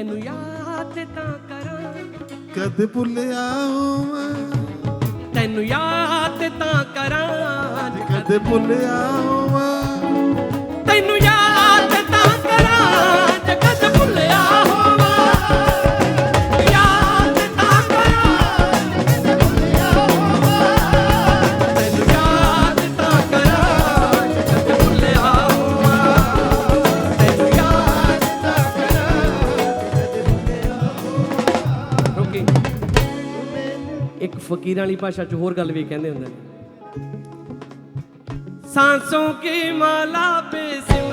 ਤੈਨੂੰ ਯਾਦ ਤਾਂ ਕਰਾਂ। ਕਦ ਭੁੱਲਿਆ ਹੋਵਾਂ? ਤੈਨੂੰ ਯਾਦ ਤਾਂ ਕਰਾਂ। ਕਦ ਭੁੱਲਿਆ ਹੋਵਾਂ? ਤੈਨੂੰ ਯਾਦ ਇੱਕ ਫਕੀਰਾਂ ਵਾਲੀ ਭਾਸ਼ਾ ਚ ਹੋਰ ਗੱਲ ਵੀ ਕਹਿੰਦੇ ਹੁੰਦੇ ਨੇ सांसों की माला पे सिम